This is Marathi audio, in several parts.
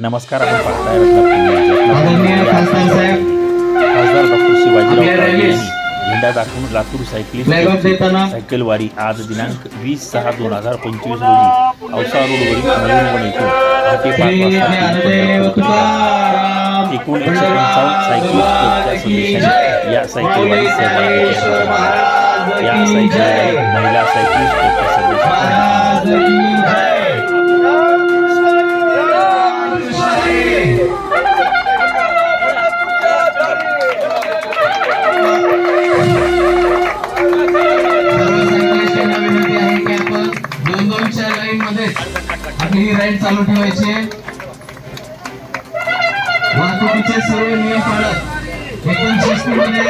नमस्कार आपण पाहताय. खासदार डॉक्टर शिवाजीराव झेंडा दाखवून लातूर सायकलिस्ट देताना सायकल वारी आज दिनांक वीस सहा दोन हजार पंचवीस रोजी औसा रोडवरील नवीन येथून पहाटे पाच वाजता एकूण एकशे पंचावन्न सायकलिस्ट क्लबच्या सदस्यांनी या सायकल वारीत सहभाग या सायकल महिला आपली राईड चालू ठेवायची. वाहतुकीचे सर्व नियम पाळत एकदम शिस्तीमध्ये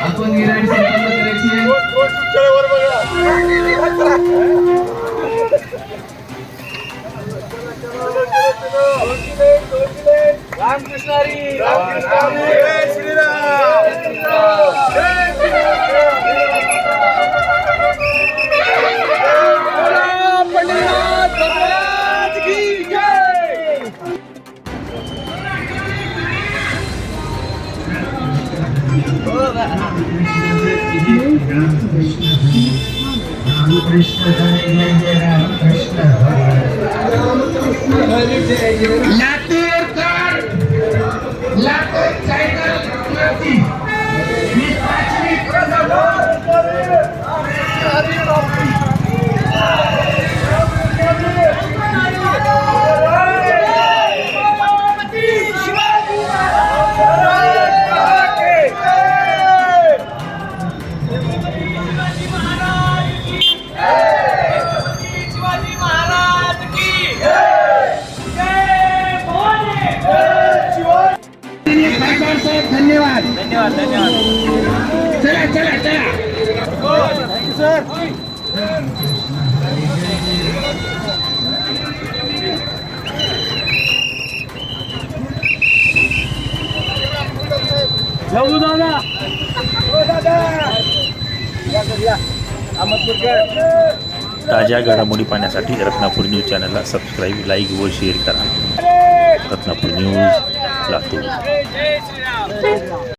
आपण ही राईड संपन्न करायची आहे लातूरकर लातूर सायकल क्लबची ही साहेब धन्यवाद. धन्यवाद धन्यवाद. चला चला चला. ताज्या घडामोडी पाहण्यासाठी रत्नापूर न्यूज चॅनलला सबस्क्राईब लाईक व शेअर करा. रत्नापूर न्यूज लातूर जय श्रीराम